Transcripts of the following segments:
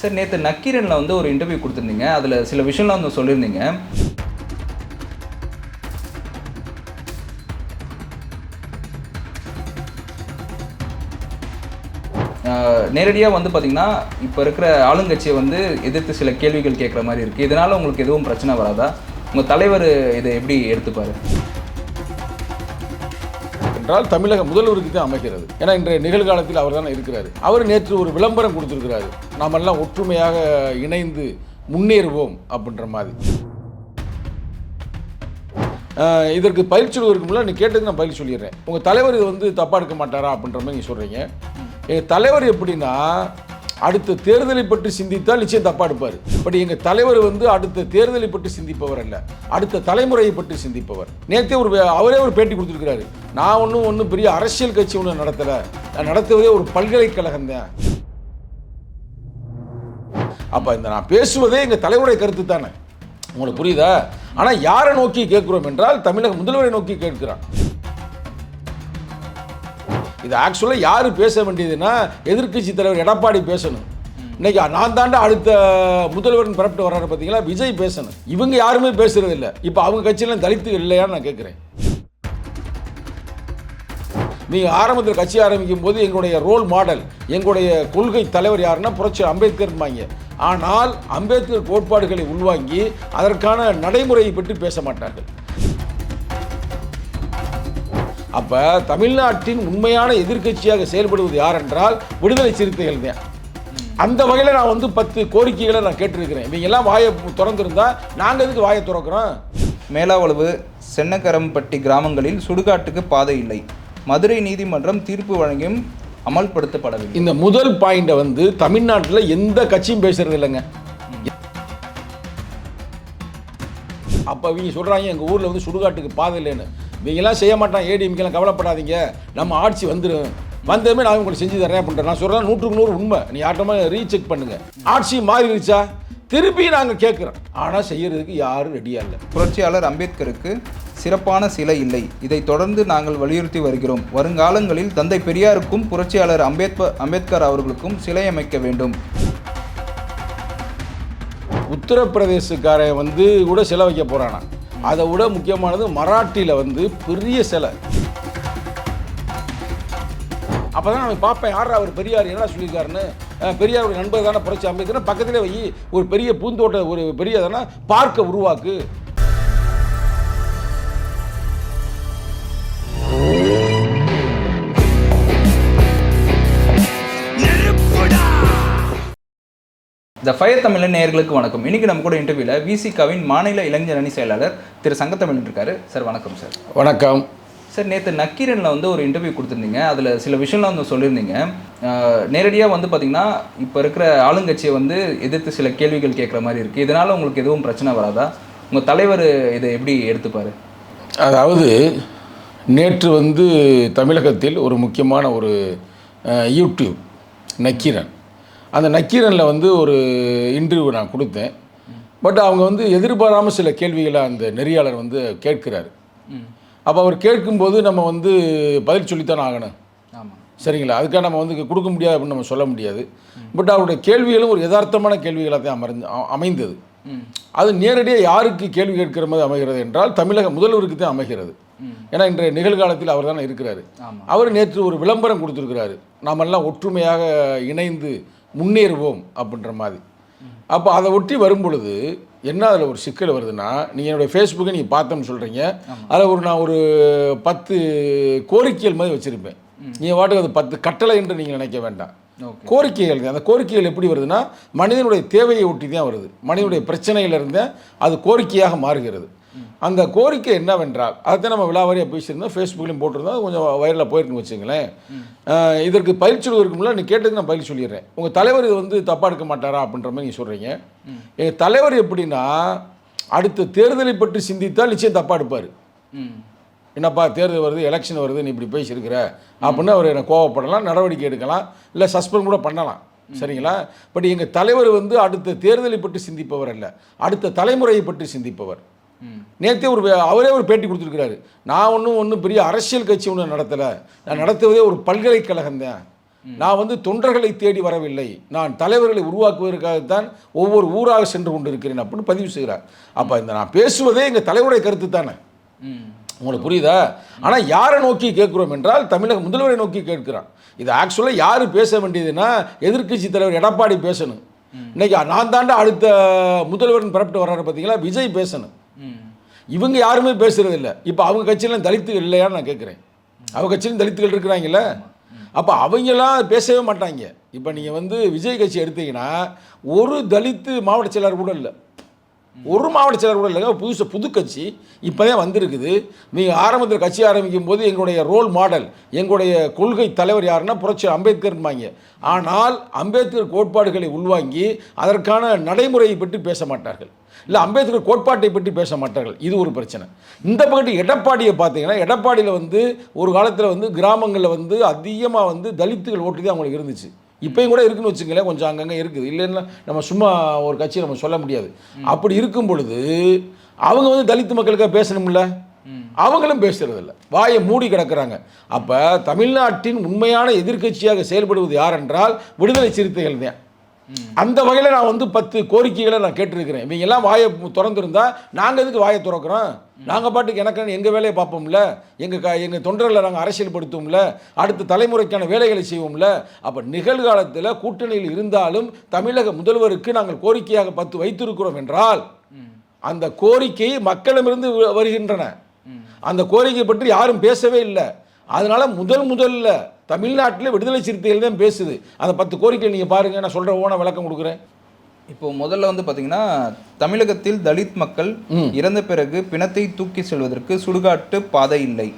Sir நேற்று நக்கீரனில் வந்து ஒரு இன்டர்வியூ கொடுத்துருந்தீங்க. அதில் சில விஷயம்லாம் வந்து சொல்லியிருந்தீங்க. நேரடியாக வந்து பார்த்தீங்கன்னா இப்போ இருக்கிற ஆளுங்கட்சியை வந்து எதிர்த்து சில கேள்விகள் கேட்குற மாதிரி இருக்குது இதனால் உங்களுக்கு எதுவும் பிரச்சனை வராதா? உங்கள் தலைவர் இதை எப்படி எடுத்துப்பாரு? என்றால் தமிழக முதல்வருக்கு தான் அமைக்கிறது ஏன்னா இன்றைய நிகழ்காலத்தில் அவர் தானே இருக்கிறார். அவர் நேற்று ஒரு விளம்பரம் கொடுத்துருக்கிறாரு. நாம் எல்லாம் ஒற்றுமையாக இணைந்து முன்னேறுவோம் அப்படின்ற மாதிரி. இதற்கு பயிற்சி சொல்வதற்கு முன்னாடி நீ கேட்டதுக்கு நான் பதில் சொல்லிடுறேன். உங்கள் தலைவர் இது வந்து தப்பாக எடுக்க மாட்டாரா அப்படின்ற மாதிரி நீங்கள் சொல்கிறீங்க எங்கள் தலைவர் எப்படின்னா அடுத்த தேர்தலை பற்றி சிந்தித்தால் நிச்சயம் தப்பாக எடுப்பார். பட் எங்கள் தலைவர் வந்து அடுத்த தேர்தலை பற்றி சிந்திப்பவர் அல்ல. அடுத்த தலைமுறையை பற்றி சிந்திப்பவர். நேற்றே ஒரு அவரே ஒரு பேட்டி கொடுத்துருக்கிறாரு. நான் ஒன்றும் ஒன்றும் பெரிய அரசியல் கட்சி ஒன்றும் நடத்தலை. நான் நடத்துவதே ஒரு பல்கலைக்கழகம் தான். அப்போ இந்த நான் பேசுவதே எங்கள் தலைவருடைய கருத்து தானே. உங்களுக்கு புரியுதா? ஆனால் யாரை நோக்கி கேட்கிறோம் என்றால் தமிழக முதல்வரை நோக்கி கேட்கிறான். இது ஆக்சுவலாக யார் பேச வேண்டியதுன்னா எதிர்க்கட்சி தலைவர் எடப்பாடி பேசணும். இன்னைக்கு நான் தாண்டா அடுத்த முதல்வர்னு பரப்பிட்டு வர்றாரு பார்த்தீங்களா விஜய் பேசணும். இவங்க யாருமே பேசுறது இல்லை. இப்போ அவங்க கட்சியெல்லாம் தலித்து இல்லையான்னு நான் கேட்குறேன் நீங்கள் ஆரம்பத்தில் கட்சி ஆரம்பிக்கும் போது எங்களுடைய ரோல் மாடல் எங்களுடைய கொள்கை தலைவர் யாருன்னா புரட்சி அம்பேத்கர்பாங்க ஆனால் அம்பேத்கர் கோட்பாடுகளை உள்வாங்கி அதற்கான நடைமுறையை பற்றி பேச மாட்டார்கள். அப்ப தமிழ்நாட்டின் உண்மையான எதிர்க்கட்சியாக செயல்படுவது யார் என்றால் விடுதலை சிறுத்தைகள் தான். அந்த வகையில் நான் வந்து பத்து கோரிக்கைகளை நான் கேட்டிருக்கிறேன். இவங்க எல்லாம் வாயை திறந்திருந்தா நாங்கள் எதுக்கு வாயை திறக்கிறோம்? மேலாவளவு சென்னக்கரம்பட்டி கிராமங்களில் சுடுகாட்டுக்கு பாதை இல்லை. மதுரை நீதிமன்றம் தீர்ப்பு வழங்கியும் அமல்படுத்தப்படவில்லை. இந்த முதல் பாயிண்டை வந்து தமிழ்நாட்டில் எந்த கட்சியும் பேசுறது இல்லைங்க. அப்போ இவங்க சொல்கிறாங்க எங்கள் ஊரில் வந்து சுடுகாட்டுக்கு பாதை இல்லைன்னு. இவங்கெல்லாம் செய்ய மாட்டான் ஏடிஎம்கெல்லாம் கவலைப்படாதீங்க. நம்ம ஆட்சி வந்துடும் வந்ததுமே நான் உங்களுக்கு செஞ்சு தரேன் அப்படின்றேன் நான் சொல்கிறேன் நூற்றுக்கு நூறு உண்மை. நீ ஆட்டமா ரீசெக் பண்ணுங்க. ஆட்சி மாறிடுச்சா? திருப்பி நாங்கள் கேட்குறோம். ஆனால் செய்யறதுக்கு யாரும் ரெடியாக இல்லை. புரட்சியாளர் அம்பேத்கருக்கு சிறப்பான சிலை இல்லை. இதை தொடர்ந்து நாங்கள் வலியுறுத்தி வருகிறோம். வருங்காலங்களில் தந்தை பெரியாருக்கும் புரட்சியாளர் அம்பேத்கர் அம்பேத்கர் அவர்களுக்கும் சிலை அமைக்க வேண்டும். உத்தரப்பிரதேசக்காரன் வந்து கூட சிலை வைக்க போகிறானா அதை விட முக்கியமானது மராட்டியில் வந்து பெரிய சிலை. அப்போ தான் அவன் பார்ப்பேன் யாரா அவர் பெரியார் என்னடா சொல்லியிருக்காருன்னு. பெரியார் ஒரு நண்பர் தானே புரட்சி அமைக்கிறேன் பக்கத்திலே வை ஒரு பெரிய பூந்தோட்ட ஒரு பெரிய தானே பார்க்க உருவாக்கு. த ஃபயர் தமிழன் நேயர்களுக்கு வணக்கம். இன்னைக்கு நம்ம கூட இன்டர்வியூவில் விசிகாவின் மாநில இளைஞர் அணி செயலாளர் திரு சங்கத்தமிழன் இருக்காரு. சார் வணக்கம் சார். வணக்கம். சார் நேற்று நக்கீரனில் வந்து ஒரு இன்டர்வியூ கொடுத்துருந்தீங்க. அதில் சில விஷயம்லாம் வந்து சொல்லியிருந்தீங்க. நேரடியாக வந்து பார்த்தீங்கன்னா இப்போ இருக்கிற ஆளுங்கட்சியை வந்து எதிர்த்து சில கேள்விகள் கேட்குற மாதிரி இருக்குது இதனால் உங்களுக்கு எதுவும் பிரச்சனை வராதா? உங்கள் தலைவர் இதை எப்படி எடுத்துப்பாரு? அதாவது நேற்று வந்து தமிழகத்தில் ஒரு முக்கியமான ஒரு யூடியூப் நக்கீரன். அந்த நக்கீரனில் வந்து ஒரு இன்டர்வியூ நான் கொடுத்தேன். பட் அவங்க வந்து எதிர்பாராமல் சில கேள்விகளை அந்த நெறியாளர் வந்து கேட்கிறாரு. அப்போ அவர் கேட்கும்போது நம்ம வந்து பதில் சொல்லித்தான் ஆகணும். சரிங்களா? அதுக்காக நம்ம வந்து கொடுக்க முடியாது அப்படின்னு நம்ம சொல்ல முடியாது. பட் அவருடைய கேள்விகளும் ஒரு யதார்த்தமான கேள்விகளாக தான் அமர்ந்து அமைந்தது. அது நேரடியாக யாருக்கு கேள்வி கேட்கிற மாதிரி அமைகிறது என்றால் தமிழக முதல்வருக்கு தான் அமைகிறது. ஏன்னா இன்றைய நிகழ்காலத்தில் அவர் தானே இருக்கிறாரு. அவர் நேற்று ஒரு விளம்பரம் கொடுத்துருக்கிறாரு. நாம் எல்லாம் ஒற்றுமையாக இணைந்து முன்னேறுவோம் அப்படின்ற மாதிரி. அப்போ அதை ஒட்டி வரும் பொழுது என்ன அதில் ஒரு சிக்கல் வருதுன்னா நீங்கள் என்னுடைய ஃபேஸ்புக்கை நீங்கள் பார்த்தோம்னு சொல்கிறீங்க அதில் ஒரு நான் ஒரு பத்து கோரிக்கைகள் மாதிரி வச்சுருப்பேன். நீங்கள் வாட்டுக்கு அது பத்து கட்டளை என்று நீங்கள் நினைக்க வேண்டாம். கோரிக்கைகள். அந்த கோரிக்கைகள் எப்படி வருதுன்னா மனிதனுடைய தேவையை ஒட்டி தான் வருது. மனிதனுடைய பிரச்சனையிலிருந்து அது கோரிக்கையாக மாறுகிறது. அந்த கோரிக்கை என்னவென்றால் அதைத்தான் நம்ம விழாவாரியாக பேசியிருந்தோம் ஃபேஸ்புக்லையும் போட்டிருந்தோம் கொஞ்சம் வைரலாக போயிருக்குன்னு வச்சுங்களேன் இதற்கு பயிற்சி முன்னாடி நீ கேட்டதுக்கு நான் பதில் சொல்லிடுறேன். உங்கள் தலைவர் இது வந்து தப்பாக எடுக்க மாட்டாரா அப்படின்ற மாதிரி நீங்கள் சொல்கிறீங்க எங்கள் தலைவர் எப்படின்னா அடுத்த தேர்தலை பற்றி சிந்தித்தால் நிச்சயம் தப்பாக எடுப்பார். என்னப்பா தேர்தல் வருது எலெக்ஷன் வருது நீ இப்படி பேசியிருக்கிற? அப்படின்னு அவர் என்னை கோவப்படலாம் நடவடிக்கை எடுக்கலாம் இல்லை சஸ்பெண்ட் கூட பண்ணலாம். சரிங்களா? பட் எங்கள் தலைவர் வந்து அடுத்த தேர்தலை பற்றி சிந்திப்பவர் அல்ல அடுத்த தலைமுறையை பற்றி சிந்திப்பவர். நேற்றே ஒரு அவரே ஒரு பேட்டி கொடுத்துருக்கிறாரு. நான் ஒன்றும் ஒன்றும் பெரிய அரசியல் கட்சி ஒன்றும் நடத்தலை. நான் நடத்துவதே ஒரு பல்கலைக்கழகம் தான் நான் வந்து தொண்டர்களை தேடி வரவில்லை. நான் தலைவர்களை உருவாக்குவதற்காகத்தான் ஒவ்வொரு ஊராக சென்று கொண்டிருக்கிறேன் அப்படின்னு பதிவு செய்கிறார். அப்போ இந்த நான் பேசுவதே எங்கள் தலைவருடைய கருத்து தானே? உங்களுக்கு புரியுதா? ஆனால் யாரை நோக்கி கேட்குறோம் என்றால் தமிழக முதல்வரை நோக்கி கேட்கிறான். இது ஆக்சுவலாக யார் பேச வேண்டியதுன்னா எதிர்க்கட்சி தலைவர் எடப்பாடி பேசணும். இன்னைக்கு நான் தாண்டா அடுத்த முதல்வர் பரப்பிட்டு வர்றாரு பார்த்தீங்களா விஜய் பேசணும். இவங்க யாருமே பேசுறது இல்லை இப்போ அவங்க கட்சியிலாம் தலித்துகள் இல்லையான்னு நான் கேட்குறேன். அவங்க கட்சியிலும் தலித்துகள் இருக்கிறாங்கல்ல? அப்போ அவங்கெல்லாம் பேசவே மாட்டாங்க. இப்போ நீங்கள் வந்து விஜய் கட்சி எடுத்தீங்கன்னா ஒரு தலித்து மாவட்ட செயலாளர் கூட இல்லை. ஒரு மாவட்ட செயலர் கூட இல்லைங்க புதுசு புது கட்சி இப்போதான் வந்திருக்குது. நீங்கள் ஆரம்பத்தில் கட்சி ஆரம்பிக்கும் போது எங்களுடைய ரோல் மாடல் எங்களுடைய கொள்கை தலைவர் யாருன்னா புரட்சி அம்பேத்கர்மாங்க ஆனால் அம்பேத்கர் கோட்பாடுகளை உள்வாங்கி அதற்கான நடைமுறையை பற்றி பேச மாட்டார்கள். இல்லை அம்பேத்கர் கோட்பாட்டை பற்றி பேச மாட்டார்கள். இது ஒரு பிரச்சனை. இந்த பகுதி எடப்பாடியை பார்த்தீங்கன்னா எடப்பாடியில் வந்து ஒரு காலத்தில் வந்து கிராமங்களில் வந்து அதிகமாக வந்து தலித்துகள் ஓட்டு தான் அவங்களுக்கு இருந்துச்சு. இப்பயும் கூட இருக்குன்னு வச்சுங்களேன் கொஞ்சம் அங்கங்கே இருக்குது. இல்லைன்னா நம்ம சும்மா ஒரு கட்சியை நம்ம சொல்ல முடியாது. அப்படி இருக்கும் பொழுது அவங்க வந்து தலித்து மக்களுக்காக பேசணும்ல? அவங்களும் பேசுறதில்ல. வாயை மூடி கிடக்கிறாங்க. அப்போ தமிழ்நாட்டின் உண்மையான எதிர்க்கட்சியாக செயல்படுவது யார் என்றால் விடுதலை சிறுத்தைகள் தான். அந்த வகையில் நான் வந்து பத்து கோரிக்கைகளை நான் கேட்டிருக்கிறேன். இவங்க எல்லாம் வாயை திறந்துருந்தா நாங்கள் எதுக்கு வாயை திறக்கிறோம்? நாங்கள் பாட்டுக்கு எனக்கு எங்கள் வேலையை பார்ப்போம்ல? எங்கள் க எங்கள் தொண்டர்களை நாங்கள் அரசியல்படுத்துவோம்ல? அடுத்த தலைமுறைக்கான வேலைகளை செய்வோம்ல? அப்போ நிகழ்காலத்தில் கூட்டணியில் இருந்தாலும் தமிழக முதல்வருக்கு நாங்கள் கோரிக்கையாக பத்து வைத்திருக்கிறோம் என்றால் அந்த கோரிக்கை மக்களிடமிருந்து வருகின்றன. அந்த கோரிக்கை பற்றி யாரும் பேசவே இல்லை. அதனால முதல் முதல்ல தமிழ்நாட்டில் விடுதலை சிறுத்தைகள் தான் பேசுது. அந்த பத்து கோரிக்கை நீங்கள் பாருங்க நான் சொல்கிற ஓன விளக்கம் கொடுக்குறேன். இப்போ முதல்ல வந்து பாத்தீங்கன்னா தமிழகத்தில் தலித் மக்கள் இறந்த பிறகு பிணத்தை தூக்கி செல்வதற்கு சுடுகாட்டு பாதை இல்லை.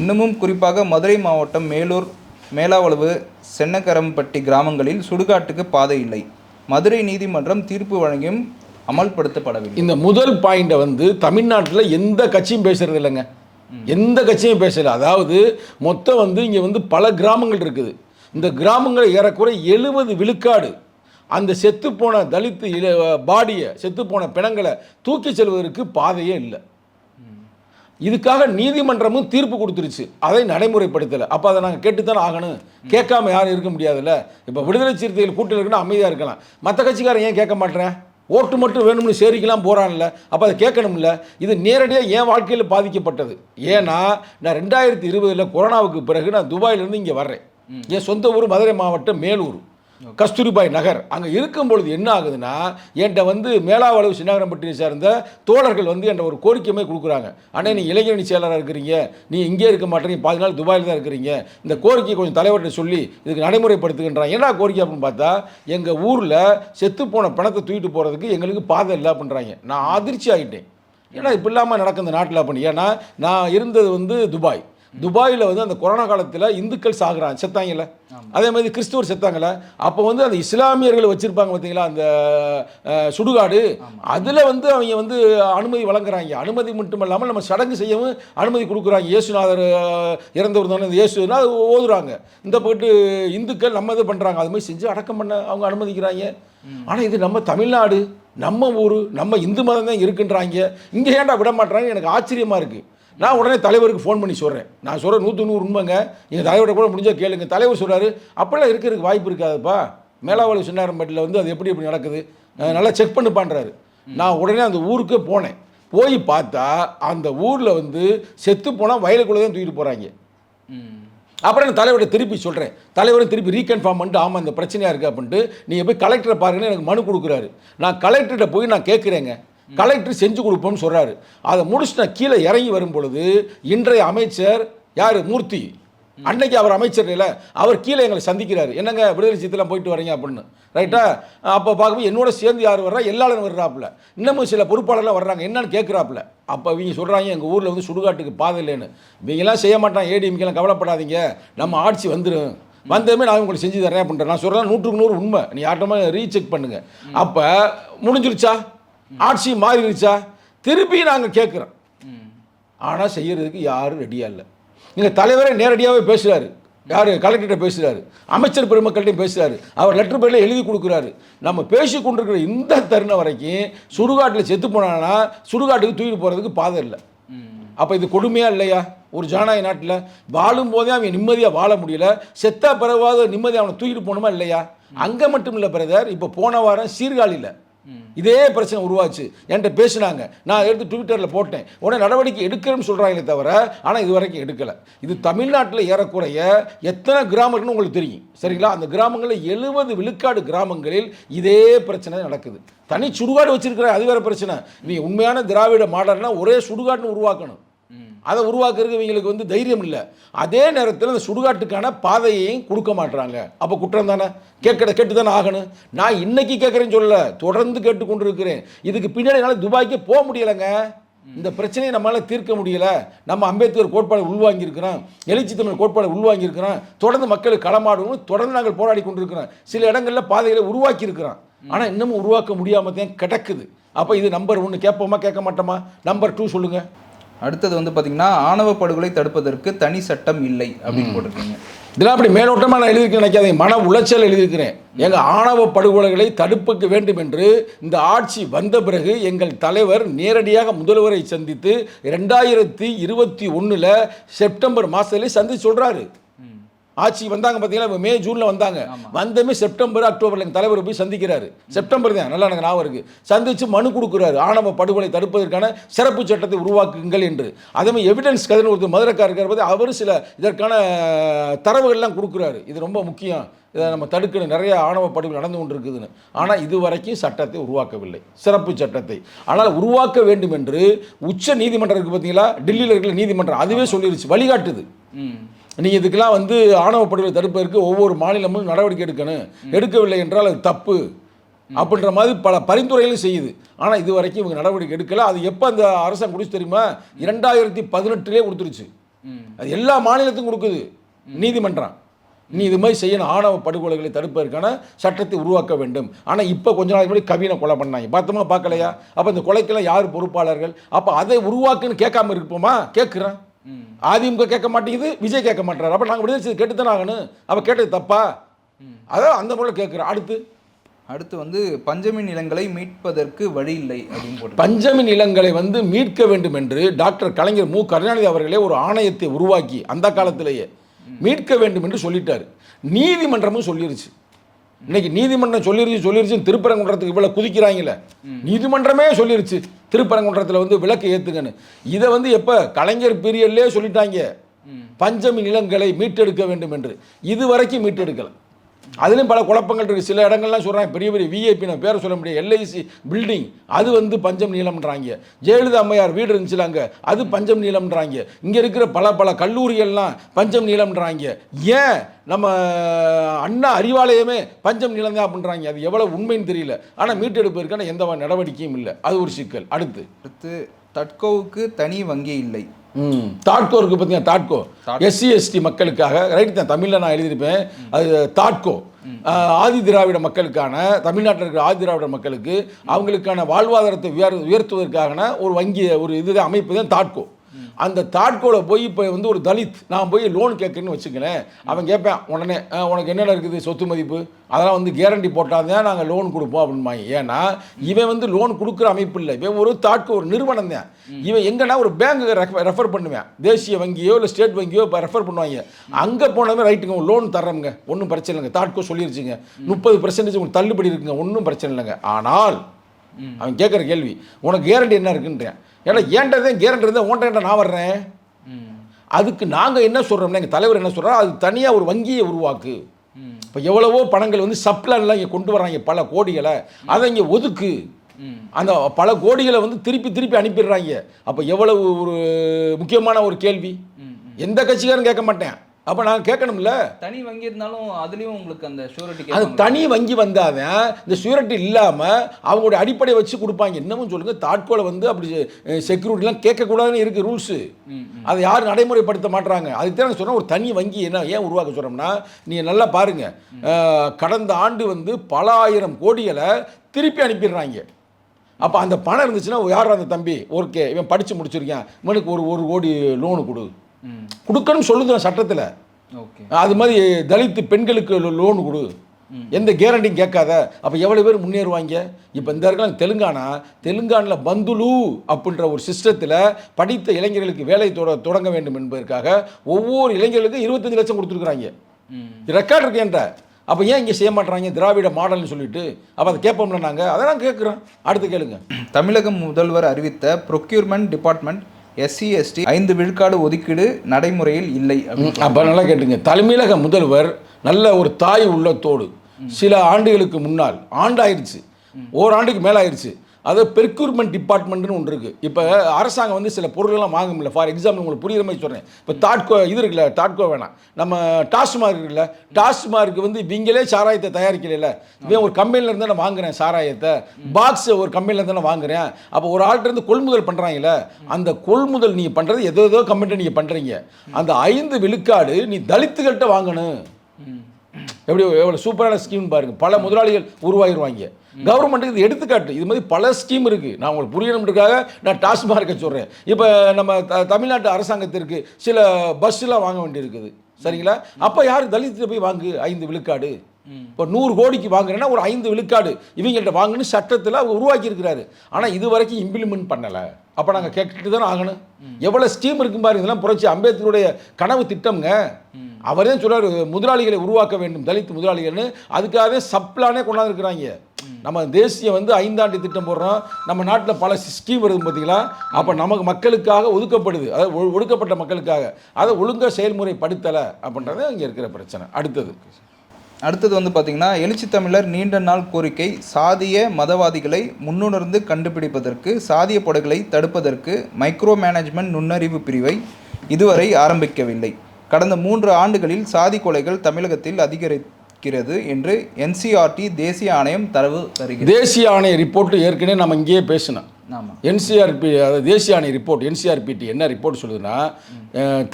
இன்னமும் குறிப்பாக மதுரை மாவட்டம் மேலூர் மேலாவளவு சென்னக்கரம்பட்டி கிராமங்களில் சுடுகாட்டுக்கு பாதை இல்லை. மதுரை நீதிமன்றம் தீர்ப்பு வழங்கியும் அமல்படுத்தப்படவில்லை. இந்த முதல் பாயிண்டை வந்து தமிழ்நாட்டில் எந்த கட்சியும் பேசுறது இல்லைங்க. எந்த கட்சியும் பேசலை. அதாவது மொத்தம் வந்து இங்கே வந்து பல கிராமங்கள் இருக்குது. இந்த கிராமங்கள் ஏறக்குறை எழுபது விழுக்காடு அந்த செத்துப்போன தலித்து பாடியை செத்துப்போன பிணங்களை தூக்கி செல்வதற்கு பாதையே இல்லை. இதுக்காக நீதிமன்றமும் தீர்ப்பு கொடுத்துருச்சு. அதை நடைமுறைப்படுத்தலை. அப்போ அதை நாங்கள் கேட்டுத்தானே ஆகணும். கேட்காம யாரும் இருக்க முடியாதுல்ல. இப்போ விடுதலை சிறுத்தைகள் கூட்டணி இருக்குன்னா அமைதியாக இருக்கலாம். மற்ற கட்சிக்காரன் ஏன் கேட்க மாட்டேன் ஓட்டு மட்டும் வேணும்னு சேரிக்கலாம் போகிறான்ல அப்போ அதை கேட்கணும்ல. இது நேரடியாக என் வாழ்க்கையில் பாதிக்கப்பட்டது. ஏன்னா நான் ரெண்டாயிரத்தி இருபதில் கொரோனாவுக்கு பிறகு நான் துபாயிலேருந்து இங்கே வர்றேன். என் சொந்த ஊர் மதுரை மாவட்டம் மேலூர். கஸ்தூரிபாய் நகர். அங்கே இருக்கும் பொழுது என்ன ஆகுதுன்னா என்கிட்ட வந்து மேலாவளவு சின்னகரம்பட்டியை சேர்ந்த தோழர்கள் வந்து என்ற ஒரு கோரிக்கையுமே கொடுக்குறாங்க. அண்ணே நீ இளைஞரணி செயலராக இருக்கிறீங்க. நீ இங்கே இருக்க மாட்டேங்க பாதி நாள் துபாயில் தான் இருக்கிறீங்க. இந்த கோரிக்கையை கொஞ்சம் தலைவர்கிட்ட சொல்லி இதுக்கு நடைமுறைப்படுத்துகின்றான். என்ன கோரிக்கை அப்படின்னு பார்த்தா எங்கள் ஊரில் செத்துப்போன பணத்தை தூக்கிட்டு போகிறதுக்கு எங்களுக்கு பாதை இல்லை அப்படின்றாங்க. நான் அதிர்ச்சி ஆகிட்டேன் ஏன்னா இப்படி இல்லாமல் நடக்கும் இந்த நாட்டில் அப்படின்னு ஏன்னா நான் இருந்தது வந்து துபாய். துபாயில் வந்து அந்த கொரோனா காலத்தில் இந்துக்கள் சாகுறாங்க செத்தாங்கல்ல. அதே மாதிரி கிறிஸ்துவர் செத்தாங்கல்ல. அப்போ வந்து அந்த இஸ்லாமியர்கள் வச்சுருப்பாங்க பார்த்தீங்களா அந்த சுடுகாடு. அதில் வந்து அவங்க வந்து அனுமதி வழங்குறாங்க. அனுமதி மட்டும் இல்லாமல் நம்ம சடங்கு செய்யவும் அனுமதி கொடுக்குறாங்க. இயேசுநாதர் இறந்தவர் தானே இயேசுனா அது ஓதுறாங்க. இந்த போட்டு இந்துக்கள் நம்ம இது பண்ணுறாங்க அது மாதிரி செஞ்சு அடக்கம் பண்ண அவங்க அனுமதிக்கிறாங்க. ஆனால் இது நம்ம தமிழ்நாடு நம்ம ஊர் நம்ம இந்து மதம் தான் இருக்குன்றாங்க. இங்கே ஏன்டா விட மாட்றாங்க எனக்கு ஆச்சரியமாக இருக்குது நான் உடனே தலைவருக்கு ஃபோன் பண்ணி சொல்கிறேன் நான் சொல்கிறேன் நூற்று நூறு உண்மைங்க. எங்கள் தலைவரை கூட முடிஞ்சால் கேளுங்க. தலைவர் சொல்கிறாரு அப்படிலாம் இருக்கிறதுக்கு வாய்ப்பு இருக்காதுப்பா. மேலாவளி சின்னாரம்பட்டியில் வந்து அது எப்படி எப்படி நடக்குது? நல்லா செக் பண்ணுப்பான்றாரு நான் உடனே அந்த ஊருக்கு போனேன். போய் பார்த்தா அந்த ஊரில் வந்து செத்து போனால் வயலுக்குள்ளே தான் தூக்கிட்டு போகிறாங்க அப்புறம் நான் தலைவர்கிட்ட திருப்பி சொல்கிறேன் தலைவரும் திருப்பி ரீகன்ஃபார்ம் பண்ணிட்டு ஆமாம் இந்த பிரச்சனையாக இருக்குது அப்படின்ட்டு நீங்கள் போய் கலெக்டரை பாருங்கன்னு எனக்கு மனு கொடுக்குறாரு. நான் கலெக்டர்கிட்ட போய் நான் கேட்குறேங்க கலெக்டர் செஞ்சு கொடுப்போம்னு சொல்கிறாரு அதை முடிச்சுட்டு நான் கீழே இறங்கி வரும் பொழுது இன்றைய அமைச்சர் யார்? மூர்த்தி. அன்னைக்கு அவர் அமைச்சர் இல்லை. அவர் கீழே எங்களை சந்திக்கிறார். என்னங்க விடுதலை சீத்தெல்லாம் போயிட்டு வரீங்க அப்படின்னு. ரைட்டா அப்போ பார்க்கும்போது என்னோட சேர்ந்து யார் வர்றா? எல்லாரும் வர்றாப்புல. இன்னமும் சில பொறுப்பாளர்லாம் வர்றாங்க. என்னன்னு கேட்குறாப்புல அப்போ இவங்க சொல்கிறாங்க எங்கள் ஊரில் வந்து சுடுகாட்டுக்கு பாதை இல்லைன்னு. இவங்கெல்லாம் செய்ய மாட்டான் ஏடிஎம்கெல்லாம் கவலைப்படாதீங்க. நம்ம ஆட்சி வந்துடும் வந்ததுமே நான் உங்களுக்கு செஞ்சு தரேன் அப்படின்ற நான் சொல்கிறேன் நூற்றுக்கு நூறு உண்மை. நீ யார்ட்டமா ரீசெக் பண்ணுங்க. அப்போ முடிஞ்சிருச்சா? ஆட்சி மாறிடுச்சா? திருப்பி நாங்கள் கேட்குறோம். ஆனால் செய்கிறதுக்கு யாரும் ரெடியாக இல்லை. நீங்கள் தலைவரே நேரடியாகவே பேசுகிறாரு யார்? கலெக்டர்கிட்ட பேசுகிறாரு அமைச்சர் பெருமக்கள்கிட்டையும் பேசுகிறாரு அவர் லெட்டர் பேரில் எழுதி கொடுக்குறாரு. நம்ம பேசி கொண்டிருக்கிற இந்த தருணம் வரைக்கும் சுடுகாட்டில் செத்து போனாங்கன்னா சுடுகாட்டுக்கு தூக்கிட்டு போகிறதுக்கு பாதை இல்லை. அப்போ இது கொடுமையாக இல்லையா? ஒரு ஜனநாயக நாட்டில் வாழும் போதே அவன் நிம்மதியாக வாழ முடியல. செத்தா பிறவாத நிம்மதியாக அவனை தூக்கிட்டு போகணுமா இல்லையா? அங்கே மட்டும் இல்லை பிரதர் இப்போ போன வாரம் சீர்காழியில் இதே பிரச்சனை உருவாச்சு. என்கிட்ட பேசினாங்க. நான் எடுத்து ட்விட்டரில் போட்டேன். உடனே நடவடிக்கை எடுக்கிறேன்னு சொல்கிறாங்களே தவிர ஆனால் இது வரைக்கும் எடுக்கலை. இது தமிழ்நாட்டில் ஏறக்குறைய எத்தனை கிராமங்கள்னு உங்களுக்கு தெரியும். சரிங்களா? அந்த கிராமங்களில் எழுபது விழுக்காடு கிராமங்களில் இதே பிரச்சனை நடக்குது. தனி சுடுகாடு வச்சிருக்கிற அது வேறு பிரச்சனை. நீ உண்மையான திராவிட மாடல்னால் ஒரே சுடுகாடுன்னு உருவாக்கணும். அதை உருவாக்குறதுக்கு இவங்களுக்கு வந்து தைரியம் இல்லை. அதே நேரத்தில் அந்த சுடுகாட்டுக்கான பாதையையும் கொடுக்க மாட்றாங்க. அப்போ குற்றம் தானே? கேட்கற கேட்டு தானே ஆகணும். நான் இன்னைக்கு கேட்குறேன்னு சொல்லலை தொடர்ந்து கேட்டுக்கொண்டு இருக்கிறேன் இதுக்கு பின்னாடி என்னால் துபாய்க்கே போக முடியலைங்க. இந்த பிரச்சனையை நம்மளால் தீர்க்க முடியல. நம்ம அம்பேத்கர் கோட்பாடு உள்வாங்கியிருக்கிறோம். எழுச்சி தமிழ் கோட்பாடு உள்வாங்கியிருக்கிறோம். தொடர்ந்து மக்களுக்கு களமாடுவோம் தொடர்ந்து நாங்கள் போராடி கொண்டிருக்கிறோம். சில இடங்களில் பாதைகளை உருவாக்கியிருக்கிறோம். ஆனால் இன்னமும் உருவாக்க முடியாமல் தான் கிடக்குது. அப்போ இது நம்பர் ஒன்று கேட்போமா கேட்க மாட்டோமா? நம்பர் டூ சொல்லுங்கள் அடுத்தது வந்து பாத்தீங்கன்னா ஆணவ படுகொலை தடுப்பதற்கு தனி சட்டம் இல்லை அப்படின்னு போட்டிருக்கீங்க. இதெல்லாம் அப்படி மேலோட்டமாக நான் எழுதியிருக்கேன் நினைக்காதீங்க. மன உளைச்சல் எழுதியிருக்கிறேன். எங்கள் ஆணவ படுகொலைகளை தடுப்புக்கு வேண்டும் என்று இந்த ஆட்சி வந்த பிறகு எங்கள் தலைவர் நேரடியாக முதல்வரை சந்தித்து ரெண்டாயிரத்தி இருபத்தி ஒன்றில் செப்டம்பர் மாதத்துலேயே சந்திச்சு சொல்கிறாரு ஆட்சி வந்தாங்க பார்த்தீங்களா இப்ப மே ஜூனில் வந்தாங்க. வந்தமே செப்டம்பர் அக்டோபரில் எங்கள் தலைவர் போய் சந்திக்கிறாரு. செப்டம்பர் தான். நல்லா எனக்கு ஞாபகம் இருக்கு. சந்திச்சு மனு கொடுக்குறாரு. ஆணவ படுகொலை தடுப்பதற்கான சிறப்பு சட்டத்தை உருவாக்குங்கள் என்று. அதே மாதிரி எவிடன்ஸ் கதைன்னு ஒருத்தர் மதுரைக்காரர் இருக்கார் அவர் சில இதற்கான தரவுகள்லாம் கொடுக்குறாரு. இது ரொம்ப முக்கியம். இதை நம்ம தடுக்கணும். நிறைய ஆணவ படுகொலை நடந்து கொண்டு இருக்குதுன்னு ஆனால் இதுவரைக்கும் சட்டத்தை உருவாக்கவில்லை. சிறப்பு சட்டத்தை. ஆனால் உருவாக்க வேண்டும் என்று உச்ச நீதிமன்றம் இருக்குது பார்த்தீங்களா டெல்லியில் இருக்கிற நீதிமன்றம் அதுவே சொல்லிருச்சு. வழிகாட்டுது. நீ இதுக்கெல்லாம் வந்து ஆணவ படுகொலை தடுப்பதற்கு ஒவ்வொரு மாநிலமும் நடவடிக்கை எடுக்கணும். எடுக்கவில்லை என்றால் அது தப்பு. அப்படின்ற மாதிரி பல பரிந்துரைகளும் செய்யுது. ஆனால் இது வரைக்கும் இவங்க நடவடிக்கை எடுக்கல. அது எப்போ அந்த அரசாங்கம் கொடுத்து தெரியுமா? இரண்டாயிரத்தி பதினெட்டுலேயே கொடுத்துருச்சு. அது எல்லா மாநிலத்துக்கும் கொடுக்குது. நீதிமன்றம். நீ இது மாதிரி செய்யணும். ஆணவ படுகொலைகளை தடுப்பதற்கான சட்டத்தை உருவாக்க வேண்டும். ஆனால் இப்போ கொஞ்ச நாளைக்கு முன்னாடி கவினை கொலை பண்ணாங்க. பார்த்தோமா பார்க்கலையா? அப்போ இந்த கொலைக்கெல்லாம் யார் பொறுப்பாளர்கள்? அப்போ அதை உருவாக்குன்னு கேட்காம இருப்போமா? கேட்குறேன். அதிமுக கேட்க மாட்டேங்குது விஜய் கேட்க மாட்டாரு அப்போ நாங்கள் விடுதலை கேட்டு தானே ஆகணும். அப்போ கேட்டது தப்பா? அதான் அந்த முறையில் கேட்குறோம் அடுத்து? அடுத்து வந்து பஞ்சமி நிலங்களை மீட்பதற்கு வழி இல்லை அப்படின்னு போட்டு பஞ்சமி நிலங்களை வந்து மீட்க வேண்டும் என்று டாக்டர் கலைஞர் மு. கருணாநிதி அவர்களே ஒரு ஆணையத்தை உருவாக்கி அந்த காலத்திலேயே மீட்க வேண்டும் என்று சொல்லிட்டார். நீதிமன்றமும் சொல்லிருச்சு. இன்னைக்கு நீதிமன்றம் சொல்லிருச்சு சொல்லிருச்சு திருப்பரங்குன்றத்துக்கு இவ்வளோ குதிக்கிறாங்களே நீதிமன்றமே சொல்லிருச்சு திருப்பரங்குன்றத்தில் வந்து விளக்கு ஏற்றுங்கன்னு இதை வந்து எப்போ கலைஞர் பீரியட்லேயே சொல்லிட்டாங்க. பஞ்சமி நிலங்களை மீட்டெடுக்க வேண்டும் என்று. இது வரைக்கும் மீட்டெடுக்கலை. அதுலேயும் பல குழப்பங்கள் இருக்குது சில இடங்கள்லாம் சொல்கிறாங்க பெரிய பெரிய விஐபி நான் பேரை சொல்ல முடியாது. எல்ஐசி பில்டிங் அது வந்து பஞ்சம் நீளம்ன்றாங்க. ஜெயலலிதா அம்மையார் வீடு இருந்துச்சுல அங்கே அது பஞ்சம் நீளம்ன்றாங்க. இங்கே இருக்கிற பல பல கல்லூரிகள்லாம் பஞ்சம் நீளம்ன்றாங்க. ஏன் நம்ம அண்ணா அறிவாலயமே பஞ்சம் நீளம் தான் அப்படின்றாங்க. அது எவ்வளோ உண்மைன்னு தெரியல. ஆனால் மீட்டெடுப்பதற்கான எந்த நடவடிக்கையும் இல்லை. அது ஒரு சிக்கல். அடுத்து. அடுத்து தட்கோவுக்கு தனி வங்கி இல்லை. தாட்கோ இருக்கு பார்த்தீங்க தாட்கோ. எஸ்சி எஸ்டி மக்களுக்காக ரைட் தான் தமிழில் நான் எழுதியிருப்பேன். அது தாட்கோ. ஆதி திராவிட மக்களுக்கான தமிழ்நாட்டில் இருக்கிற ஆதி திராவிட மக்களுக்கு அவங்களுக்கான வாழ்வாதாரத்தை உயர் உயர்த்துவதற்கான ஒரு வங்கி ஒரு இது அமைப்பு தான் தாட்கோ. அந்த தாட்கோவில் போய் இப்போ வந்து ஒரு தலித் நான் போய் லோன் கேட்குறேன்னு வச்சுக்கிறேன் அவன் கேட்பேன் உடனே "ஆ, உனக்கு என்னென்ன இருக்குது? சொத்து மதிப்பு? அதெல்லாம் வந்து கேரண்டி போட்டால் தான் நாங்கள் லோன் கொடுப்போம் அப்படின்பாங்க ஏன்னா இவன் வந்து லோன் கொடுக்குற அமைப்பு இல்லை. இவன் ஒரு தாட்கோ ஒரு நிறுவனம் தான். இவன் எங்கன்னா ஒரு பேங்க்கு ரெஃபர் பண்ணுவேன். தேசிய வங்கியோ இல்லை ஸ்டேட் வங்கியோ இப்போ ரெஃபர் பண்ணுவாங்க. அங்கே போனவே ரைட்டுங்க லோன் தர்றோங்க ஒன்றும் பிரச்சனை இல்லைங்க. தாட்கோ சொல்லிருச்சுங்க. முப்பது பர்சன்டேஜ் உங்களுக்கு தள்ளுபடி இருக்குங்க. ஒன்றும் பிரச்சனை இல்லைங்க. ஆனால் அவன் கேட்குற கேள்வி உனக்கு கேரண்டி என்ன இருக்குன்றேன்? ஏன்னா ஏன்டதே கேரண்டி இருந்தால் உன்ட்ட நான் வர்றேன்? அதுக்கு நாங்கள் என்ன சொல்கிறோம்னா எங்கள் தலைவர் என்ன சொல்கிறோம் அது தனியாக ஒரு வங்கியை உருவாக்கு. இப்போ எவ்வளவோ பணங்கள் வந்து சப்ளான்லாம் இங்கே கொண்டு வராங்க பல கோடிகளை. அதை இங்கே ஒதுக்கு. அந்த பல கோடிகளை வந்து திருப்பி திருப்பி அனுப்பிடுறாங்க. அப்போ எவ்வளவு ஒரு முக்கியமான ஒரு கேள்வி. எந்த கட்சிக்காரும் கேட்க மாட்டேன். அப்போ நான் கேட்கணும்ல? தனி வங்கி இருந்தாலும் அதுலயும் உங்களுக்கு அந்த ஷூரிட்டி அது தனி வங்கி வந்தாதான் இந்த சூரிட்டி இல்லாமல் அவங்களுடைய அடிப்படை வச்சு கொடுப்பாங்க. இன்னமும் சொல்லுங்க தாட்கோலை வந்து அப்படி செக்யூரிட்டிலாம் கேட்கக்கூடாதுன்னு இருக்குது ரூல்ஸு அதை யாரும் நடைமுறைப்படுத்த மாட்றாங்க. அதுக்கு தான் சொன்னால் ஒரு தனி வங்கி என்ன ஏன் உருவாக்க சொல்கிறோம்னா நீங்கள் நல்லா பாருங்கள் கடந்த ஆண்டு வந்து பல ஆயிரம் கோடிகளை திருப்பி அனுப்பிடுறாங்க. அப்போ அந்த பணம் இருந்துச்சுன்னா யார் அந்த தம்பி? ஓகே இவன் படித்து முடிச்சிருக்கேன். இவனுக்கு ஒரு ஒரு கோடி லோனு கொடு. கொடுக்கணும்னு சொல்லுது சட்டத்தில். ஓகே. அது மாதிரி தலித்து பெண்களுக்கு லோன் கொடு. எந்த கேரண்டியும் கேட்காத. அப்போ எவ்வளோ பேர் முன்னேறுவாங்க? இப்போ இந்த இருக்கலாம் தெலுங்கானா தெலுங்கானில் பந்துலு அப்படின்ற ஒரு சிஸ்டத்தில் படித்த இளைஞர்களுக்கு வேலை தொட தொடங்க வேண்டும் என்பதற்காக ஒவ்வொரு இளைஞர்களுக்கும் இருபத்தஞ்சு லட்சம் கொடுத்துருக்குறாங்க. ரெக்கார்ட் இருக்கு என்ற அப்போ ஏன் இங்கே செய்ய மாட்றாங்க? திராவிட மாடல்னு சொல்லிட்டு. அப்போ அதை கேட்போம்ல நாங்கள் அதை நான் கேட்குறோம். அடுத்து கேளுங்க. தமிழக முதல்வர் அறிவித்த ப்ரொக்யூர்மெண்ட் டிபார்ட்மெண்ட் எஸ்சி எஸ்டி ஐந்து விழுக்காடு ஒதுக்கீடு நடைமுறையில் இல்லை அப்போ நல்லா கேட்டுங்க. தலைமையக முதல்வர் நல்ல ஒரு தாய் உள்ளத்தோடு சில ஆண்டுகளுக்கு முன்னால் ஆண்டாயிருச்சு. ஓராண்டுக்கு மேலே ஆயிடுச்சு அது பெர்க்யூர்மெண்ட் டிபார்ட்மெண்ட்னு ஒன்று இருக்குது இப்போ அரசாங்கம் வந்து சில பொருள்கள்லாம் வாங்க முடியல ஃபார் எக்ஸாம்பிள் உங்களுக்கு புரியுற மாதிரி சொல்கிறேன் இப்போ தாட்கோ இது இருக்குல்ல தாட்கோ வேணாம். நம்ம டாஸ்மார்க் இருக்குல்ல டாஸ்மார்க் வந்து இவங்களே சாராயத்தை தயாரிக்கல இவன் ஒரு கம்பெனிலேருந்து நான் வாங்குறேன் சாராயத்தை. பாக்ஸ் ஒரு கம்பெனிலேருந்து நான் வாங்குறேன். அப்போ ஒரு ஆள்கிட்டருந்து கொள்முதல் பண்ணுறாங்கல்ல அந்த கொள்முதல் நீங்கள் பண்ணுறது எதோ ஏதோ கம்பெனி நீங்கள் பண்ணுறீங்க அந்த ஐந்து விழுக்காடு நீ தலித்துகள்கிட்ட வாங்கணும். எப்படி எவ்வளோ சூப்பரான ஸ்கீம் பாருங்க. பல முதலாளிகள் உருவாகிடுவாங்க கவர்மெண்ட்டுக்கு இது எடுத்துக்காட்டு. இது மாதிரி பல ஸ்கீம் இருக்குது நான் உங்களுக்கு புரியணுன்றதுக்காக நான் டாஸ்மார்க்கை சொல்கிறேன் இப்போ நம்ம த- தமிழ்நாட்டு அரசாங்கத்திற்கு சில பஸ்ஸெலாம் வாங்க வேண்டியிருக்குது. சரிங்களா? அப்போ யார் தலித்து போய் வாங்கு? ஐந்து விழுக்காடு. இப்போ நூறு கோடிக்கு வாங்குறேன்னா ஒரு ஐந்து விழுக்காடு. இவங்கள்ட்ட வாங்குன்னு சட்டத்தில் அவர் உருவாக்கி இருக்கிறாரு ஆனால் இது வரைக்கும் இம்ப்ளிமெண்ட் பண்ணலை. அப்போ நாங்கள் கேட்டுட்டு தானே ஆகணும். எவ்வளோ ஸ்கீம் இருக்கும் பாருங்க இதெல்லாம் புரட்சி அம்பேத்கருடைய கனவு திட்டம்ங்க. அவரே சொல்றாரு முதலாளிகளை உருவாக்க வேண்டும் தலித் முதலாளிகள்னு. அதுக்காகவே சப்ளானே கொண்டாந்துருக்குறாங்க. நம்ம தேசியம் வந்து ஐந்தாண்டு திட்டம் போடுறோம். நம்ம நாட்டில் பல ஸ்கீம் வருது பார்த்தீங்களா அப்போ நமக்கு மக்களுக்காக ஒதுக்கப்படுது. அதாவது ஒடுக்கப்பட்ட மக்களுக்காக. அதை ஒழுங்காக செயல்முறைப்படுத்தலை அப்படின்றது இங்கே இருக்கிற பிரச்சனை. அடுத்தது. அடுத்தது வந்து பார்த்தீங்கன்னா எழுச்சி தமிழர் நீண்ட நாள் கோரிக்கை சாதிய மதவாதிகளை முன்னுணர்ந்து கண்டுபிடிப்பதற்கு சாதிய படுகளை தடுப்பதற்கு மைக்ரோ மேனேஜ்மெண்ட் நுண்ணறிவு பிரிவை இதுவரை ஆரம்பிக்கவில்லை. கடந்த மூன்று ஆண்டுகளில் சாதி கொலைகள் தமிழகத்தில் அதிகரிக்கிறது என்று என்சிஆர்டி தேசிய ஆணையம் தரவு தருகிறது. தேசிய ஆணைய ரிப்போர்ட் ஏற்கனவே நம்ம இங்கேயே பேசினோம். ஆமாம் என்சிஆர்பி அதாவது தேசிய ஆணைய ரிப்போர்ட் என்சிஆர்பிடி என்ன ரிப்போர்ட் சொல்லுதுன்னா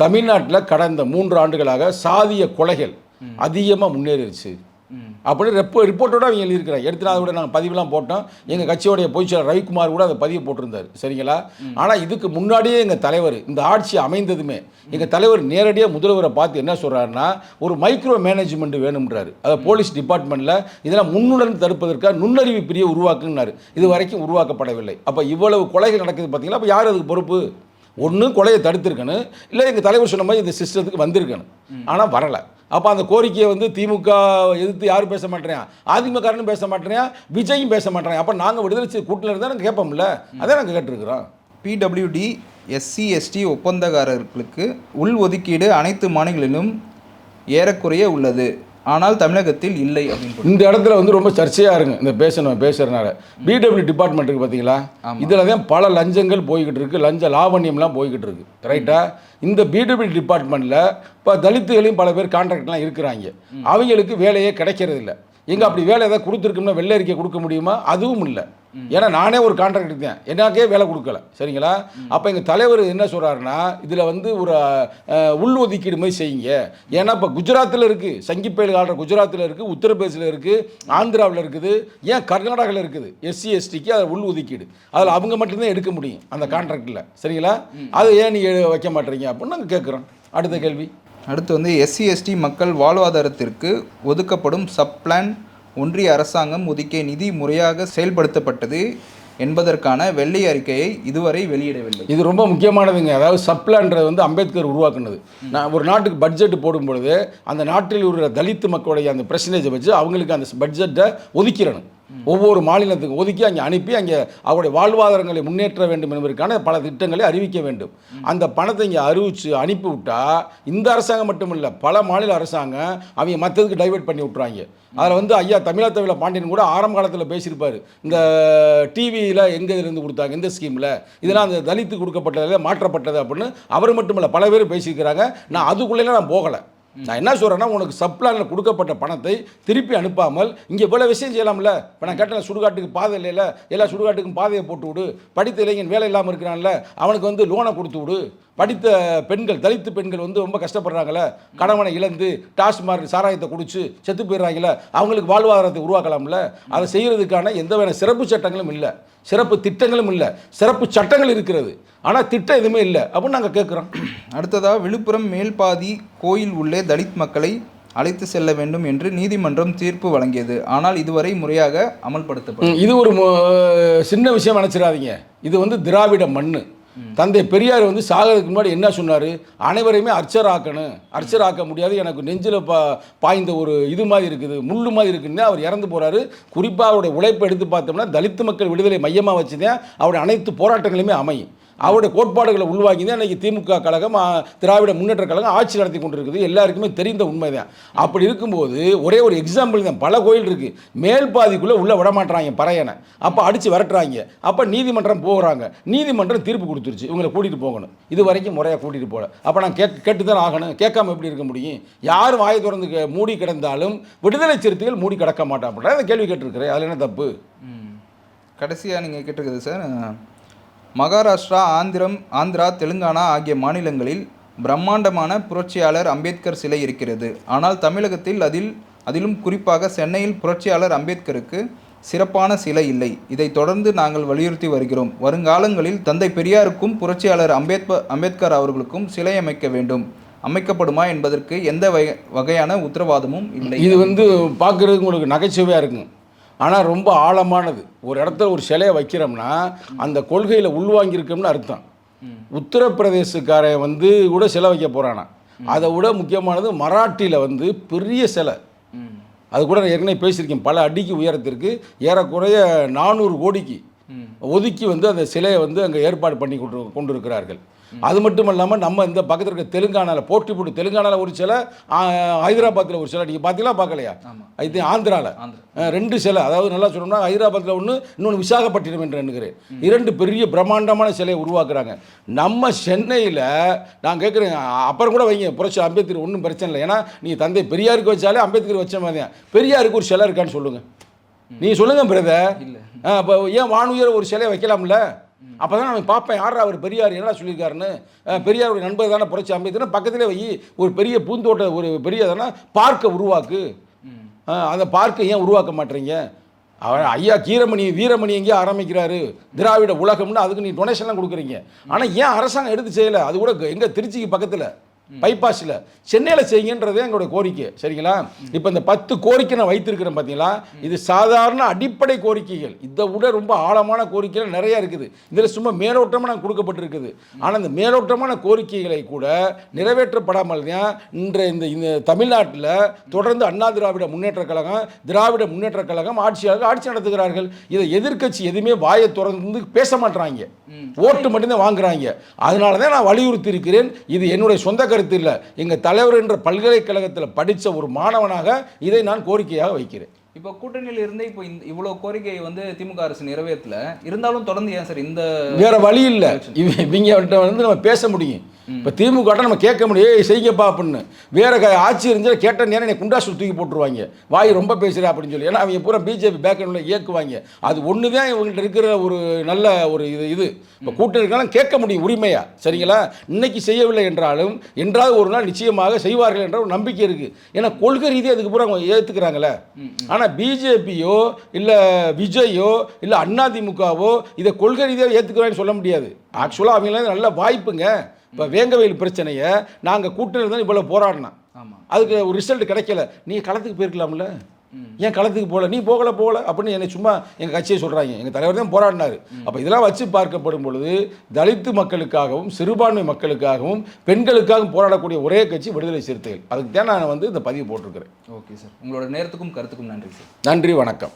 தமிழ்நாட்டில் கடந்த மூன்று ஆண்டுகளாக சாதிய கொலைகள் அதிகமாக முன்னேறிடுச்சு. அப்படின்னு ரெப்போ ரிப்போர்ட்டோட அவங்க எழுதியிருக்கிறாங்க. எடுத்து அதோட நாங்கள் பதிவுலாம் போட்டோம். எங்கள் கட்சியோடைய பொதுச்செயலர் ரவிக்குமார் கூட அதை பதிவு போட்டிருந்தார். சரிங்களா? ஆனால் இதுக்கு முன்னாடியே எங்கள் தலைவர் இந்த ஆட்சி அமைந்ததுமே எங்கள் தலைவர் நேரடியாக முதல்வரை பார்த்து என்ன சொல்கிறாருன்னா ஒரு மைக்ரோ மேனேஜ்மெண்ட் வேணும்ன்றாரு. அதாவது போலீஸ் டிபார்ட்மெண்ட்டில் இதெல்லாம் முன்னுடன் தடுப்பதற்காக நுண்ணறிவு பிரிவு உருவாக்குனாரு. இது வரைக்கும் உருவாக்கப்படவில்லை. அப்போ இவ்வளவு கொலைகள் நடக்குது பார்த்தீங்களா அப்போ யார் அதுக்கு பொறுப்பு? ஒன்று கொலையை தடுத்திருக்கணும். இல்லை எங்கள் தலைவர் சொன்ன மாதிரி இந்த சிஸ்டத்துக்கு வந்திருக்கணும். ஆனால் வரலை. அப்போ அந்த கோரிக்கையை வந்து திமுக எதிர்த்து யாரும் பேச மாட்டேறியா அதிமுகன்னு பேச மாட்டேறான் விஜயும் பேச மாட்டேறான் அப்போ நாங்கள் விடுதலை கூட்டில் இருந்தால் நாங்கள் கேட்போம்ல? அதே நாங்கள் கேட்டிருக்கிறோம். பிடபிள்யூடி எஸ்சி எஸ்டி ஒப்பந்தக்காரர்களுக்கு உள் ஒதுக்கீடு அனைத்து மாநிலங்களிலும் ஏறக்குறைய உள்ளது. ஆனால் தமிழகத்தில் இல்லை அப்படின்னு இந்த இடத்துல வந்து ரொம்ப சர்ச்சையாக இருங்க. இந்த பேசணும் பேசுறதுனால. பிடபிள்யூ டிபார்ட்மெண்ட் இருக்கு பார்த்தீங்களா இதில் தான் பல லஞ்சங்கள் போய்கிட்டு இருக்கு. லஞ்ச லாவண்யம்லாம் போய்கிட்டு இருக்கு. ரைட்டா இந்த பிடபிள்யூ டிபார்ட்மெண்ட்டில் இப்போ தலித்துகளையும் பல பேர் கான்ட்ராக்ட்லாம் இருக்கிறாங்க. அவங்களுக்கு வேலையே கிடைக்கிறது இல்லை எங்க அப்படி வேலை ஏதாவது கொடுத்துருக்கோம்னா வெள்ளை அறிக்கை கொடுக்க முடியுமா? அதுவும் இல்லை. ஏன்னா நானே ஒரு கான்ட்ராக்ட் இருக்கேன் எனக்கே வேலை கொடுக்கல. சரிங்களா? அப்போ எங்கள் தலைவர் என்ன சொல்கிறாருன்னா இதில் வந்து ஒரு உள் ஒதுக்கீடு மாதிரி செய்யுங்க. ஏன்னா இப்போ குஜராத்தில் இருக்குது சங்கிப்பேல் ஆடுற குஜராத்தில் இருக்குது உத்தரப்பிரதேசில் இருக்குது ஆந்திராவில் இருக்குது. ஏன் கர்நாடகாவில் இருக்குது? எஸ்சி எஸ்டிக்கு அதை உள் ஒதுக்கீடு. அதில் அவங்க மட்டும்தான் எடுக்க முடியும் அந்த கான்ட்ராக்டில் சரிங்களா? அதை ஏன் நீங்கள் வைக்க மாட்டீங்க அப்படின்னு நாங்கள் கேட்குறோம் அடுத்த கேள்வி. அடுத்து வந்து எஸ்சி எஸ்டி மக்கள் வாழ்வாதாரத்திற்கு ஒதுக்கப்படும் சப்ளான் ஒன்றிய அரசாங்கம் ஒதுக்கிய நிதி முறையாக செயல்படுத்தப்பட்டது என்பதற்கான வெள்ளை அறிக்கையை இதுவரை வெளியிடவில்லை. இது ரொம்ப முக்கியமானதுங்க. அதாவது சப்ளான்றது வந்து அம்பேத்கர் உருவாக்குனது. நான் ஒரு நாட்டுக்கு பட்ஜெட் போடும் பொழுது அந்த நாட்டில் உள்ள தலித்து மக்களுடைய அந்த பிரச்சனையை வச்சு அவங்களுக்கு அந்த பட்ஜெட்டை ஒதுக்கிடணும். ஒவ்வொரு மாநிலத்துக்கு ஒதுக்கி அங்கே அனுப்பி அங்கே அவருடைய வாழ்வாதாரங்களை முன்னேற்ற வேண்டும் என்பதற்கான பல திட்டங்களை அறிவிக்க வேண்டும். அந்த பணத்தை இங்கே அறிவிச்சு அனுப்பி விட்டா இந்த அரசாங்கம் மட்டும் இல்லை பல மாநில அரசாங்கம் அவங்க மற்றதுக்கு டைவர்ட் பண்ணி விட்றாங்க அதில் வந்து ஐயா தமிழத்தவில பாண்டியன் கூட ஆரம்ப காலத்தில் பேசியிருப்பார். இந்த டிவியில் எங்கே இருந்து கொடுத்தாங்க எந்த ஸ்கீமில் இதெல்லாம் அந்த தலித்து கொடுக்கப்பட்டதில் மாற்றப்பட்டது அப்படின்னு அவர் மட்டுமல்ல பல பேர் பேசியிருக்கிறாங்க. நான் அதுக்குள்ளே நான் போகலை. நான் என்ன சொல்கிறேன்னா உனக்கு சப்ளானில் கொடுக்கப்பட்ட பணத்தை திருப்பி அனுப்பாமல் இங்கே இவ்வளோ விஷயம் செய்யலாம்ல? இப்போ நான் கேட்டேன் சுடுகாட்டுக்கு பாதை இல்லைல்ல எல்லா சுடுகாட்டுக்கும் பாதையை போட்டு விடு. படித்த இளைஞன் வேலை இல்லாமல் இருக்கிறான்ல அவனுக்கு வந்து லோனை கொடுத்து விடு. படித்த பெண்கள் தலித்து பெண்கள் வந்து ரொம்ப கஷ்டப்படுறாங்களே கணவனை இழந்து டாஸ்மார்க் சாராயத்தை குடிச்சு செத்து போயிடுறாங்களே அவங்களுக்கு வாழ்வாதாரத்தை உருவாக்கலாம்ல? அதை செய்கிறதுக்கான எந்த வேணா சிறப்பு சட்டங்களும் இல்லை. சிறப்பு திட்டங்களும் இல்லை. சிறப்பு சட்டங்கள் இருக்கிறது. ஆனால் திட்டம் எதுவுமே இல்லை. அப்படின்னு நாங்கள் கேட்குறோம் அடுத்ததாக விழுப்புரம் மேல்பாதி கோயில் உள்ளே தலித் மக்களை அழைத்து செல்ல வேண்டும் என்று நீதிமன்றம் தீர்ப்பு வழங்கியது. ஆனால் இதுவரை முறையாக அமல்படுத்தப்படும் இது ஒரு சின்ன விஷயம் நினச்சிடாதீங்க. இது வந்து திராவிட மண்ணு. தந்தை பெரியார் வந்து சாகிறதுக்கு முன்னாடி என்ன சொன்னார்? அனைவரையுமே அர்ச்சராக்கணும். அர்ச்சராக்க முடியாது. எனக்கு நெஞ்சில் பா பாய்ந்த ஒரு இது மாதிரி இருக்குது முள்ளு மாதிரி இருக்குன்னு அவர் இறந்து போகிறாரு குறிப்பாக அவருடைய உழைப்பை எடுத்து பார்த்தோம்னா தலித்து மக்கள் விடுதலை மையமாக வச்சு தான் அவருடைய அனைத்து போராட்டங்களுமே அமையும். அவருடைய கோட்பாடுகளை உள்வாங்கி தான் இன்றைக்கி திமுக கழகம் திராவிட முன்னேற்ற கழகம் ஆட்சி நடத்தி கொண்டிருக்குது. எல்லாருக்குமே தெரிந்த உண்மைதான். அப்படி இருக்கும்போது ஒரே ஒரு எக்ஸாம்பிள் தான். பல கோயில் இருக்குது மேல் பாதிக்குள்ளே உள்ளே விடமாட்டாங்க பறையனை. அப்போ அடித்து விரட்டுறாங்க. அப்போ நீதிமன்றம் போகிறாங்க நீதிமன்றம் தீர்ப்பு கொடுத்துருச்சு. இவங்களை கூட்டிகிட்டு போகணும். இது வரைக்கும் முறையாக கூட்டிகிட்டு போகல. அப்போ நான் கேட் கேட்டு தான் ஆகணும். கேட்காம எப்படி இருக்க முடியும்? யார் வாயை திறந்து மூடி கிடந்தாலும் விடுதலை சிறுத்தைகள் மூடி கிடக்க மாட்டான் அப்படின்ற கேள்வி கேட்டிருக்கிறேன். அதில் என்ன தப்பு? கடைசியாக நீங்கள் கேட்டிருக்குது சார் மகாராஷ்டிரா ஆந்திரம் ஆந்திரா தெலுங்கானா ஆகிய மாநிலங்களில் பிரம்மாண்டமான புரட்சியாளர் அம்பேத்கர் சிலை இருக்கிறது. ஆனால் தமிழகத்தில் அதில் அதிலும் குறிப்பாக சென்னையில் புரட்சியாளர் அம்பேத்கருக்கு சிறப்பான சிலை இல்லை. இதை தொடர்ந்து நாங்கள் வலியுறுத்தி வருகிறோம். வருங்காலங்களில் தந்தை பெரியாருக்கும் புரட்சியாளர் அம்பேத்க அம்பேத்கர் அவர்களுக்கும் சிலை அமைக்க வேண்டும். அமைக்கப்படுமா என்பதற்கு எந்த வகை வகையான உத்தரவாதமும் இல்லை. இது வந்து பார்க்குறதுக்கு உங்களுக்கு நகைச்சுவையாக இருக்கும் ஆனால் ரொம்ப ஆழமானது. ஒரு இடத்துல ஒரு சிலையை வைக்கிறோம்னா அந்த கொள்கையில் உள்வாங்கியிருக்கோம்னு அர்த்தம். உத்தரப்பிரதேசக்காரன் வந்து கூட சிலை வைக்க போகிறானா அதை விட முக்கியமானது மராட்டியில் வந்து பெரிய சிலை. அது கூட நான் ஏற்கனவே பேசியிருக்கேன். பல அடிக்கு உயரத்திற்கு ஏறக்குறைய நானூறு கோடிக்கு. ஒதுக்கி வந்து அந்த சிலையை வந்து அங்கே ஏற்பாடு பண்ணி கொண்டு கொண்டிருக்கிறார்கள். அது மட்டும் இல்லாமல் நம்ம இந்த பக்கத்தில் இருக்க தெலுங்கானாவில் போட்டி போட்டு தெலுங்கானாவில் ஒரு சிலை ஹைதராபாத்தில் ஒரு சிலை நீங்கள் பார்த்தீங்களா பார்க்கலையா இது ஆந்திராவில் ஆந்திரா. ரெண்டு சிலை அதாவது நல்லா சொல்லணும்னா ஹைதராபாத்தில் ஒன்று இன்னொன்று விசாகப்பட்டினம் என்று எண்ணுகிறேன். இரண்டு பெரிய பிரம்மாண்டமான சிலையை உருவாக்குறாங்க. நம்ம சென்னையில் நான் கேட்குறேன் அப்புறம் கூட வைங்க புரட்சி அம்பேத்கர் ஒன்றும் பிரச்சனை இல்லை. ஏன்னா நீ தந்தை பெரியாருக்கு வச்சாலே அம்பேத்கர் வச்ச மாதிரி தான். பெரியாருக்கு ஒரு சிலை இருக்கான்னு சொல்லுங்கள் நீ சொல்லுங்க பிரதர் இல்லை. அப்போ ஏன் வானுயர் ஒரு சிலையை வைக்கலாம்ல? அப்போ தான் நான் பார்ப்பேன் யார் அவர் பெரியார் என்ன சொல்லியிருக்காருன்னு. பெரியாருடைய நண்பர் தானே புரட்சி அம்பேத்கர் பக்கத்திலே வை. ஒரு பெரிய பூந்தோட்ட ஒரு பெரிய தானே பார்க்கை உருவாக்கு. அந்த பார்க்கை ஏன் உருவாக்க மாட்டீங்க? அவர் ஐயா கீரமணி வீரமணி எங்கேயோ ஆரம்பிக்கிறாரு. திராவிட உலகம்னு அதுக்கு நீ டொனேஷன்லாம் கொடுக்குறீங்க. ஆனால் ஏன் அரசாங்கம் எடுத்து செய்யலை? அது கூட எங்கே திருச்சிக்கு பக்கத்தில். பைபாஸில் சென்னையில் செய்யுங்கன்றதே எங்களுடைய கோரிக்கை. சரிங்களா? இப்போ இந்த பத்து கோரிக்கை நான் வைத்திருக்கிறேன் பார்த்தீங்களா இது சாதாரண அடிப்படை கோரிக்கைகள். இதை விட ரொம்ப ஆழமான கோரிக்கைகள் நிறைய இருக்குது. இதில் சும்மா மேலோட்டமாக நான் கொடுக்கப்பட்டிருக்குது. ஆனால் இந்த மேலோட்டமான கோரிக்கைகளை கூட நிறைவேற்றப்படாமல் தான் இன்ற இந்த இந்த தமிழ்நாட்டில் தொடர்ந்து அண்ணா திராவிட முன்னேற்ற கழகம் திராவிட முன்னேற்ற கழகம் ஆட்சியாளர்கள் ஆட்சி நடத்துகிறார்கள். இதை எதிர்க்கட்சி எதுவுமே வாயை திறந்து பேச மாட்றாங்க. ஓட்டு மட்டும்தான் வாங்குறாங்க. அதனால தான் நான் வலியுறுத்தி இருக்கிறேன் இது என்னுடைய சொந்த கருத்து இல்லை. எங்கள் தலைவர் என்ற பல்கலைக்கழகத்தில் படித்த ஒரு மாணவனாக இதை நான் கோரிக்கையாக வைக்கிறேன். இப்போ கூட்டணியில் இருந்து இப்போ இந்த இவ்வளோ கோரிக்கையை வந்து திமுக அரசு நிறைவேற்றல. இருந்தாலும் தொடர்ந்து ஏன் சார் இந்த வேற வழி இல்லை. இவ- இவங்க வந்து நம்ம பேச முடியும். இப்போ திமுக நம்ம கேட்க முடியும். "ஏய், செய்யுங்கப்பா அப்படின்னு. வேற ஆட்சி இருந்தால் கேட்ட நேரம் என்னை குண்டாசு தூக்கி போட்டுருவாங்க. வாய் ரொம்ப பேசுகிறா அப்படின்னு சொல்லி. ஏன்னா அவங்க பூரா பிஜேபி பேக்ரவுண்டில் இயக்குவாங்க அது ஒன்று தான் இவங்கள்ட்ட இருக்கிற ஒரு நல்ல ஒரு இது இது. இப்போ கூட்டணி இருக்காலும் கேட்க முடியும் உரிமையா. சரிங்களா? இன்னைக்கு செய்யவில்லை என்றாலும் என்றாவது ஒரு நாள் நிச்சயமாக செய்வார்கள் என்ற ஒரு நம்பிக்கை இருக்குது ஏன்னா கொள்கை ரீதியாக அதுக்கு பூரா அவங்க ஏற்றுக்கிறாங்களே ஆனால் பிஜேபியோ இல்லை விஜயோ இல்லை அதிமுகவோ இதை கொள்கை ரீதியாக ஏற்றுக்கிறான்னு சொல்ல முடியாது. ஆக்சுவலாக அவங்களாம் நல்ல வாய்ப்புங்க. இப்போ வேங்கவயல் பிரச்சனையை நாங்கள் கூட்டணி தான் இவ்வளோ போராடினோம். ஆமாம் அதுக்கு ஒரு ரிசல்ட் கிடைக்கல. நீ களத்துக்கு போயிருக்கலாம்ல? ஏன் களத்துக்கு போகல? நீ போகல போகல அப்படின்னு என்னை சும்மா எங்கள் கட்சியை சொல்கிறாங்க எங்கள் தலைவர் தான் போராடினார். அப்போ இதெல்லாம் வச்சு பார்க்கப்படும் பொழுது தலித்து மக்களுக்காகவும் சிறுபான்மை மக்களுக்காகவும் பெண்களுக்காகவும் போராடக்கூடிய ஒரே கட்சி விடுதலை சிறுத்தைகள். அதுக்கு தான் நான் வந்து இந்த பதிவு போட்டிருக்கிறேன். Okay sir. உங்களோட நேரத்துக்கும் கருத்துக்கும் நன்றி சார். நன்றி வணக்கம்.